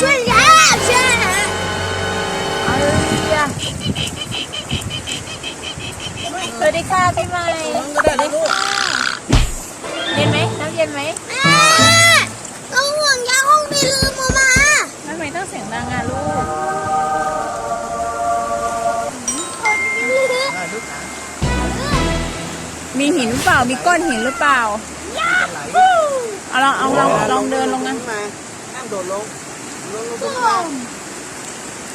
ช่วยแล้วช่วยแล้วเอาเรือสวัสดีค่ะปีใหม่ก็ได้ลูกเย็นไหมน้ำเย็นไหมอ่าต้องห่วงยาห้องไม่ลืมเอามาทำไมต้องเสียงดังอะลูกมีหินหรือเปล่า มีก้อนหินหรือเปล่าเอาลองเอาลองลองเดินลงนะมาห้ามโดดลง ลงลงตก็รงมา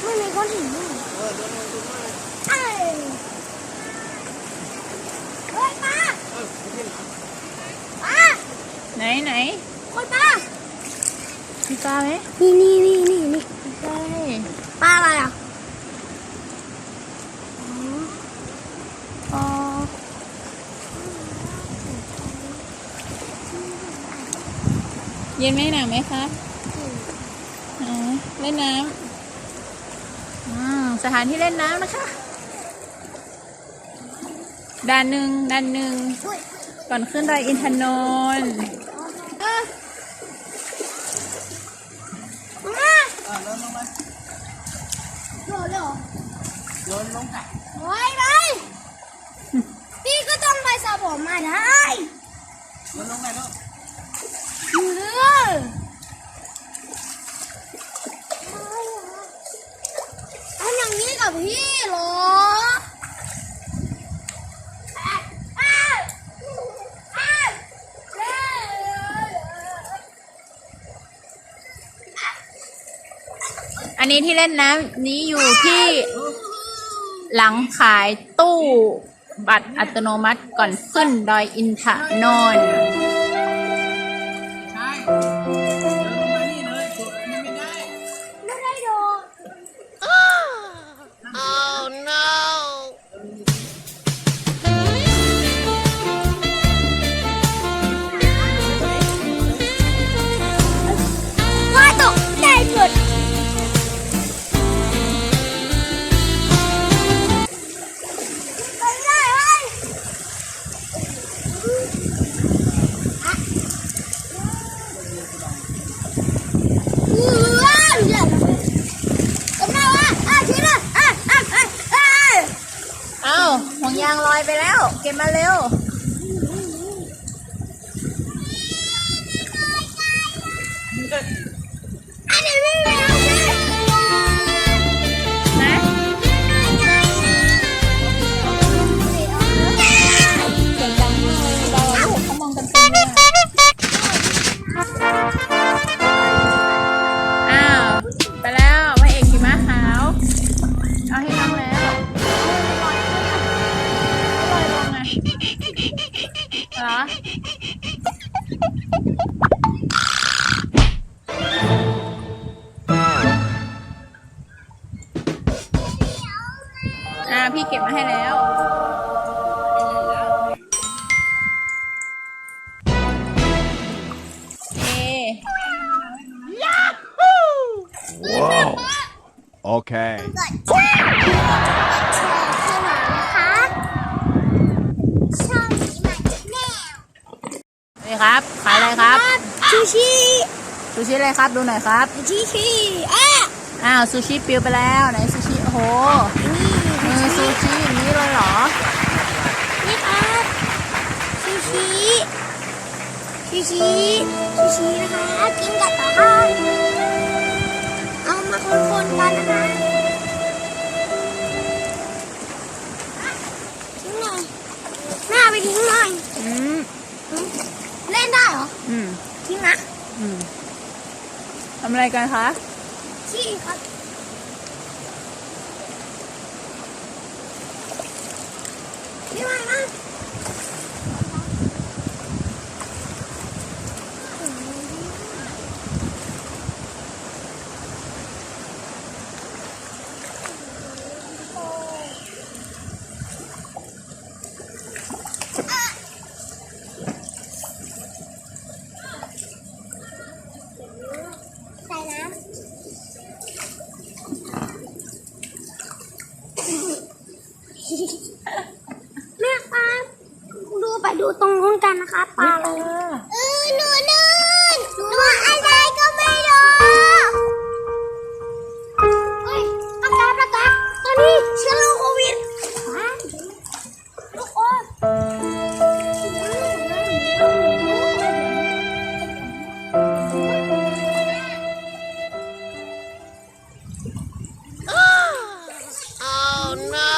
ไม่มีก้อนหินนี่เออเดินลงตรงมาเอ้ยเฮ้ยป้าเออไม่ใช่หรอป้าไหนไหนคนป้ามีปลาไหมนี่นี่นี่นี่นี่ใช่ป้าอะไรอะอ๋อเย็นไหมหนาวไหมคะอ๋อ เล่นน้ำอืมสถานที่เล่นน้ำนะคะด้านหนึ่งด้านหนึ่งก่อนขึ้นดอยอินทนนท์ เออมา อ่าเดินลงมา โดดเลยเหรอ เดินลงค่ะ โอ้ยไปพี่ก็ต้องไปสระผมมาได้ เดินลงไปลูก อยู่เลยทำอย่างนี้ กับพี่หรออันนี้ที่เล่นน้ำนี้อยู่ที่หลังขายตู้บัตรอัตโนมัติก่อนขึ้นดอยอินทนนท์ เก็บมาเร็ว อ่าพี่เก็บมาให้แล้ว เอ Whoa. Okay. กดแชร์กดแชร์ให้หน่อยนะคะช่องนี้มันแนว นี่ ครับ ขายอะไรครับชูชีซูชิอะไรครับดูหน่อยครับชูชีอะอ้าวซูชิปลิวไปแล้วไหนซูชิโอ้โหมือซูชิอย่างนี้เลยเหรอนี่ครับชูชีชูชีชูชีนะคะกินกับข้าวเอามาคนๆกันนะคะ ทำอะไรกันคะที่ครับพี่มานะใแม่ครับดูไปดูตรงนู้นกันนะคะปลาเออหนูนู่นหนูอะไรก็ไม่รู้เฮ้ยอากาศอากาศตอนนี้เชื้อโควิดลูกโอ้อ no